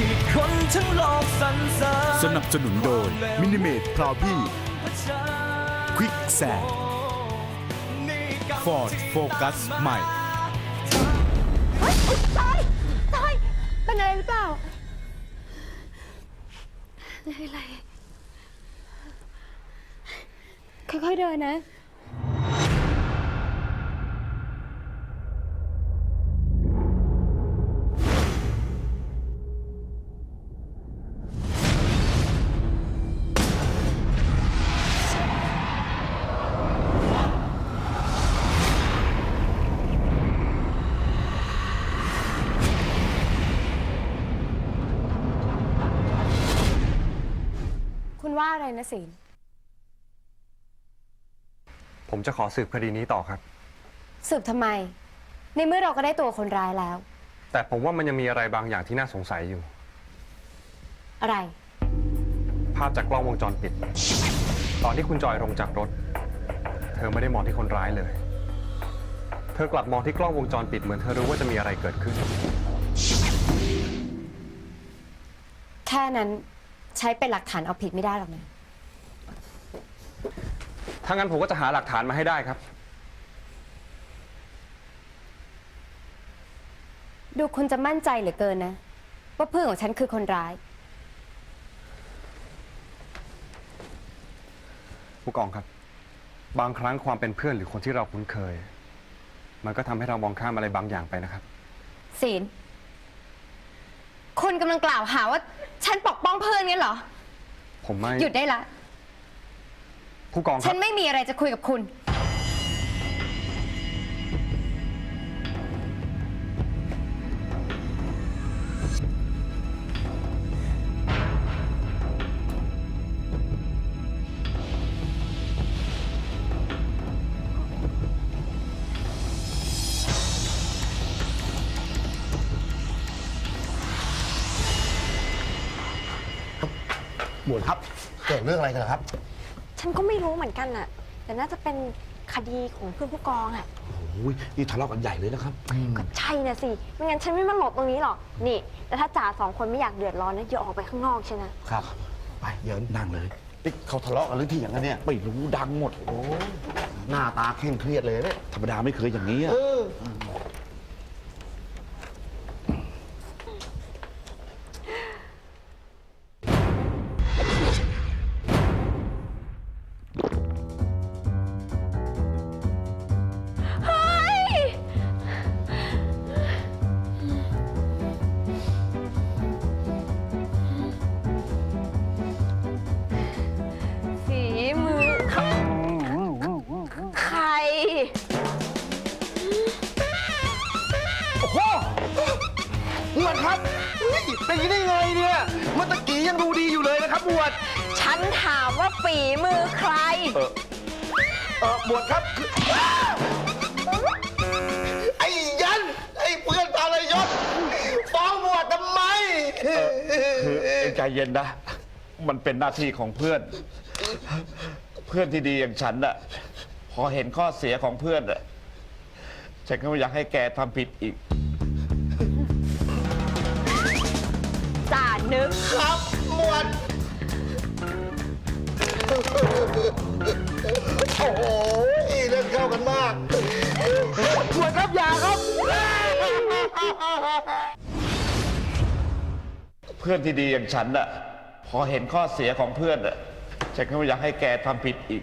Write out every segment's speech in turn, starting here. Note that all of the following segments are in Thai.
ที่คนทั้งโลกสรรเสริญสนับสนุนโดยมินิเมดพราวพี่ควิกแซงฟอร์ดโฟกัสใหม่ตายตายเป็นอะไรหรือเปล่าไม่เป็นไรค่อยๆเดินนะ ว่าอะไรนะศีลผมจะขอสืบคดีนี้ต่อครับ สืบทำไม ในเมื่อเราก็ได้ตัวคนร้ายแล้ว แต่ผมว่ามันยังมีอะไรบางอย่างที่น่าสงสัยอยู่ อะไร ภาพจากกล้องวงจรปิด ตอนที่คุณจอยลงจากรถ เธอไม่ได้มองที่คนร้ายเลย เธอกลับมองที่กล้องวงจรปิดเหมือนเธอรู้ว่าจะมีอะไรเกิดขึ้น แค่นั้น ใช้เป็นหลักฐานเอาผิดไม่ได้หรอกนะ ถ้างั้นผมก็จะหาหลักฐานมาให้ได้ครับ ดูคุณจะมั่นใจเหลือเกินนะ ว่าเพื่อนของฉันคือคนร้าย ผู้กองครับ บางครั้งความเป็นเพื่อนหรือคนที่เราคุ้นเคย มันก็ทำให้เรามองข้ามอะไรบางอย่างไปนะครับ ศีล คุณกำลังกล่าวหาว่า ฉันปกป้องเพื่อนงั้นเหรอ ผมไม่ หยุดได้ละ ผู้กองคฉัรับ นไม่มีอะไรจะคุยกับคุณ ครับ เกิดเรื่องอะไรกันเหรอครับ ฉันก็ไม่รู้เหมือนกันน่ะ แต่น่าจะเป็นคดีของเพื่อนผู้กองอะโอ้ยนี่ทะเลาะกันใหญ่เลยนะครับ ก็ใช่นะสิ ไม่งั้นฉันไม่มาหลบตรงนี้หรอก นี่ แต่ถ้าจ่าสองคนไม่อยากเดือดร้อนนะอย่าออกไปข้างนอกใช่นะครับ ไปเยินนั่งเลยนี่เขาทะเลาะกันหรือที่อย่างนั้นเนี่ย ไม่รู้ดังหมด โอ้หน้าตาเคร่งเครียดเลยเนี่ย ธรรมดาไม่เคยอย่างนี้อะฝี ครับเฮ้ยเป็นอยังนี้ได้ไงเนี่ยเมื่อตะกี้ยังดูดีอยู่เลยนะครับหมวดฉันถามว่าฝีมือใคร เออเออหมวดครับคืออ้าวไอ้ยัน ไอ้เพื่อนตาลยศฟ้องหมวดทำไม คือเองใจเย็นนะ มันเป็นหน้าที่ของเพื่อน เพื่อนที่ดีอย่างฉันน่ะ พอเห็นข้อเสียของเพื่อนน่ะฉันก็ไม่อยากให้แกทำผิดอีก นึก ครับหมวด โอ้โหเล่นเข้ากันมากหมวดครับอย่าครับ เพื่อนที่ดีอย่างฉันน่ะ พอเห็นข้อเสียของเพื่อนน่ะฉันก็ไม่อยากให้แกทำผิดอีก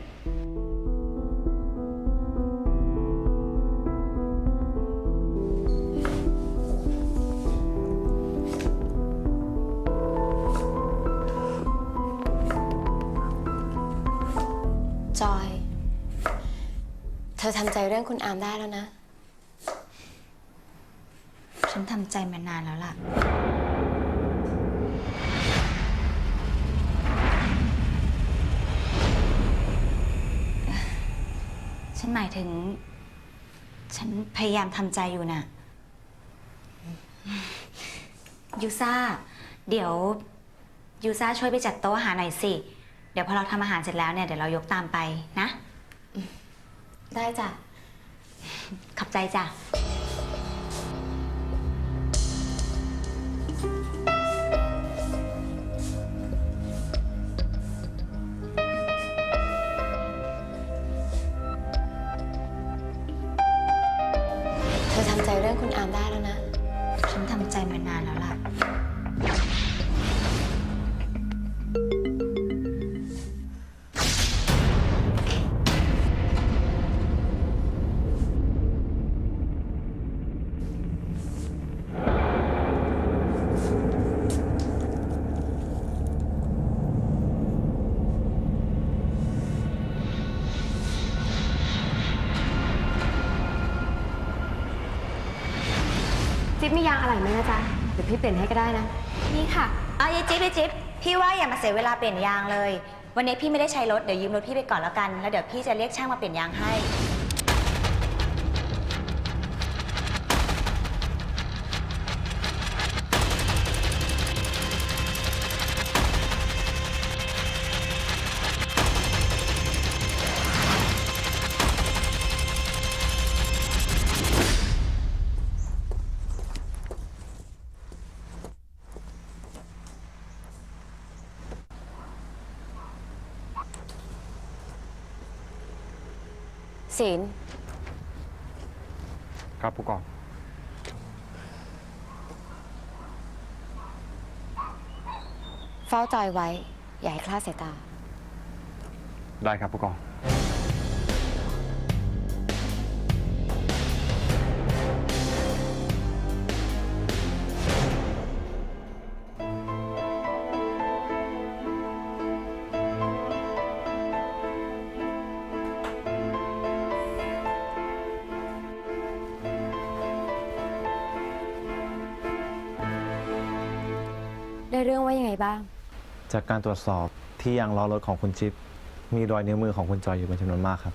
อทำใจเรื่องคุณอามได้แล้วนะ ฉันทำใจมานานแล้วล่ะ ฉันหมายถึง ฉันพยายามทำใจอยู่น่ะ ยูซ่า เดี๋ยว ยูซ่าช่วยไปจัดโต๊ะอาหารหน่อยสิ เดี๋ยวพอเราทำอาหารเสร็จแล้วเนี่ยเดี๋ยวเรายกตามไปนะ ได้จ้ะ ขับใจจ้ะ จิ๊บมียางอะไรไหมนะจ๊ะเดี๋ยวพี่เปลี่ยนให้ก็ได้นะ นี่ค่ะเอายายจิ๊บยายจิ๊บพี่ว่าอย่ามาเสียเวลาเปลี่ยนยางเลย วันนี้พี่ไม่ได้ใช้รถเดี๋ยวยืมรถพี่ไปก่อนแล้วกัน แล้วเดี๋ยวพี่จะเรียกช่างมาเปลี่ยนยางให้ ศีล ครับผู้กอง เฝ้าจอยไว้ อย่าให้คลาดสายตา ได้ครับผู้กอง ได้เรื่องว่ายังไงบ้าง จากการตรวจสอบที่ยางล้อรถของคุณจิ๊บมีรอยนิ้วมือของคุณจอยอยู่เป็นจำนวนมากครับ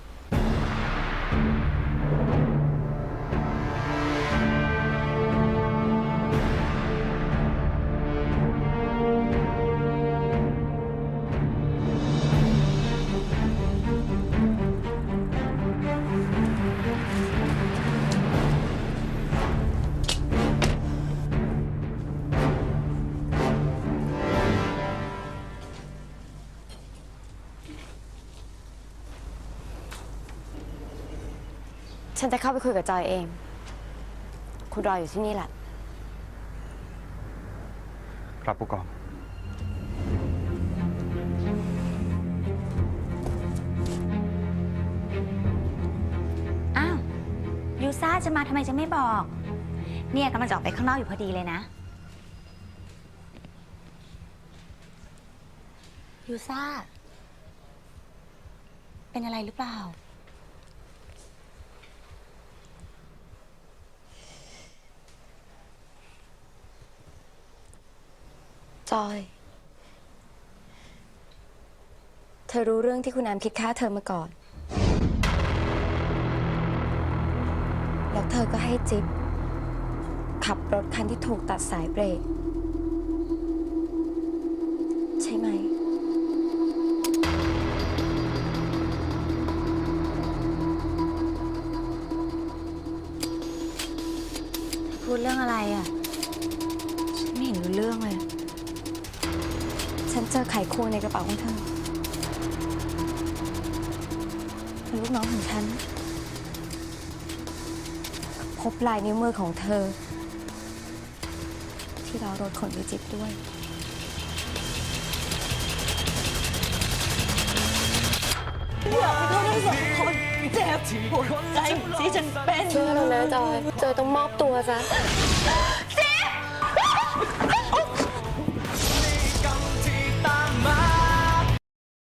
ฉันจะเข้าไปคุยกับจอยเอง คุณรออยู่ที่นี่แหละ ครับผู้กอง อ้าวยูซ่าจะมาทำไมจะไม่บอก เนี่ยกำลังจะออกไปข้างนอกอยู่พอดีเลยนะ ยูซ่า เป็นอะไรหรือเปล่า จอย เธอรู้เรื่องที่คุณแอมคิดฆ่าเธอมาก่อน แล้วเธอก็ให้จิ๊บขับรถคันที่ถูกตัดสายเบรก ใช่ไหม เจอไขควงในกระเป๋าของเธอเป็นลูกน้องของฉัน พบลายนิ้วมือของเธอ ที่ล้อรถของวิจิตรด้วยเจ็บหัวใจที่ฉันเป็นเชื่อแล้วนะจอยจอยต้องมอบตัวซะ